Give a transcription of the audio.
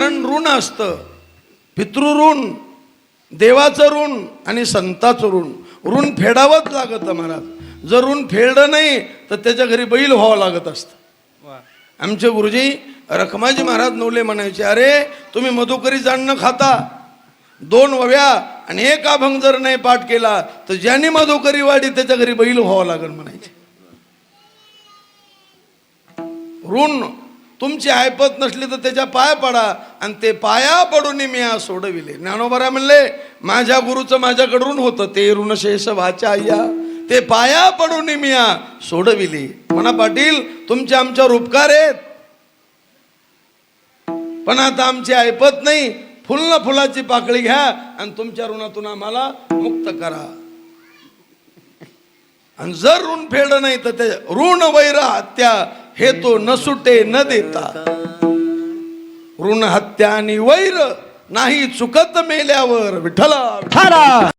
कारण ऋण असतं. पितृऋण देवाचं ऋण आणि संताचं ऋण. ऋण फेडावंच लागतं महाराज जर ऋण फेडलं नाही तर त्याच्या घरी बैल व्हावं लागत असतं. आमचे गुरुजी रखमाजी महाराज नवले म्हणायचे अरे तुम्ही मधुकरी जाणणं खाता. दोन वव्या आणि एक अभंग जर नाही पाठ केला तर ज्याने मधुकरी वाढी त्याच्या घरी बैल व्हावं लागेल म्हणायचे. ऋण तुमची ऐपत नसली तर त्याच्या पाया पडा आणि ते पाया पडून मी आज सोडविले. ज्ञानोबरा म्हणले माझ्या गुरुचं माझ्याकडून होतं ते ऋणशेष शेष आय्या ते पाया पडून मी आ सोडविले. म्हणा पाटील तुमचे आमच्यावर उपकार आहेत. पण आता आमची ऐपत नाही. फुल फुलाची पाकळी घ्या आणि तुमच्या ऋणातून आम्हाला मुक्त करा. आणि जर ऋण फेड नाही तर ते ऋण वैर हत्या हे तो न सुटे न देता. ऋण हत्या आणि वैर नाही चुकत मेल्यावर विठला विठला